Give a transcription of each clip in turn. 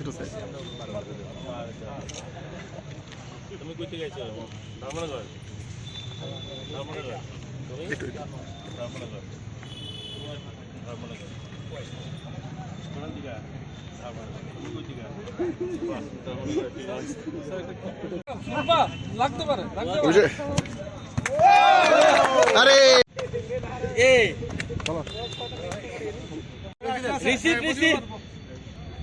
ఇటు సైడ్ লাগতে পারে আরে এ রিসিভ রিসিভ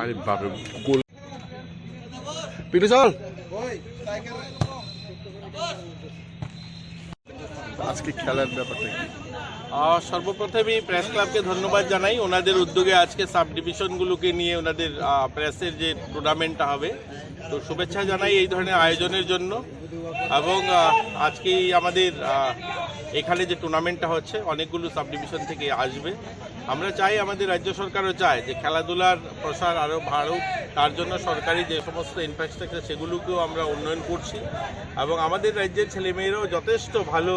আরে বাপরে, গোল। পিটু, চল। আজকে খেলার ব্যাপারটা সর্বপ্রথমেই প্রেস ক্লাবকে ধন্যবাদ জানাই। ওনাদের উদ্যোগে আজকে সাব ডিভিশনগুলোকে নিয়ে ওনাদের প্রেসের যে টুর্নামেন্টটা হবে, তো শুভেচ্ছা জানাই এই ধরনের আয়োজনের জন্য। এবং আজকেই আমাদের এখানে যে টুর্নামেন্টটা হচ্ছে, অনেকগুলো সাব ডিভিশন থেকে আসবে। আমরা চাই আমাদের রাজ্য সরকারও চায় যে খেলাধুলার প্রসার আরও বাড়ুক। তার জন্য সরকারি যে সমস্ত ইনফ্রাস্ট্রাকচার সেগুলোকেও আমরা উন্নয়ন করছি। এবং আমাদের রাজ্যের ছেলেমেয়েরাও যথেষ্ট ভালো।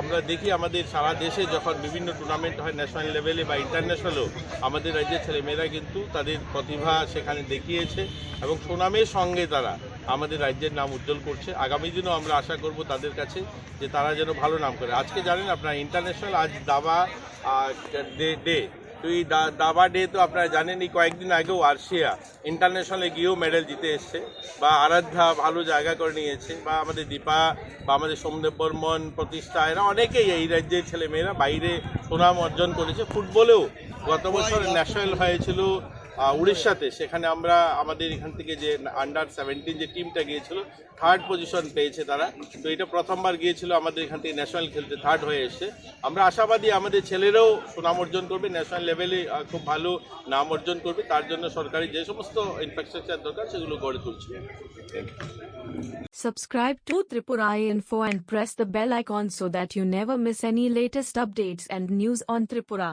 আমরা দেখি আমাদের সারা দেশে যখন বিভিন্ন টুর্নামেন্ট হয় ন্যাশনাল লেভেলে বা ইন্টারন্যাশনালও আমাদের রাজ্যের ছেলেমেয়েরা কিন্তু তাদের প্রতিভা সেখানে দেখিয়েছে। এবং সুনামের সঙ্গে তারা আমাদের রাজ্যের নাম উজ্জ্বল করছে। আগামী দিনেও আমরা আশা করব তাদের কাছে যে তারা যেন ভালো নাম করে। আজকে জানেন আপনার ইন্টারন্যাশনাল আজ দাবা ডে ডে তো এই দা- দাবা ডে তো আপনারা জানেন এই কয়েকদিন আগেও আর্শিয়া ইন্টারন্যাশনালে গিয়েও মেডেল জিতে এসছে বা আরাধ্যা ভালো জায়গা করে নিয়েছে বা আমাদের দীপা বা আমাদের সোমদেব বর্মন প্রতিষ্ঠা এরা অনেকেই এই রাজ্যের ছেলেমেয়েরা। বাইরে সুনাম অর্জন করেছে। ফুটবলেও গত বছর ন্যাশনাল হয়েছিল উড়িষ্যাতে। সেখানে আমরা আমাদের এখান থেকে যে আন্ডার সেভেন্টিন যে টিমটা গিয়েছিল থার্ড পজিশন পেয়েছে তারা। তো এটা প্রথমবার গিয়েছিল আমাদের এখান থেকে ন্যাশনাল খেলতে থার্ড হয়ে এসছে। আমরা আশাবাদী আমাদের ছেলেরাও সুনাম অর্জন করবে ন্যাশনাল লেভেলে খুব ভালো নাম অর্জন করবে। তার জন্য সরকারি যে সমস্ত ইনফ্রাস্ট্রাকচার দরকার, সেগুলো গড়ে তুলছে Subscribe to Tripura Info and press the bell icon so that you never miss any latest updates and news on Tripura.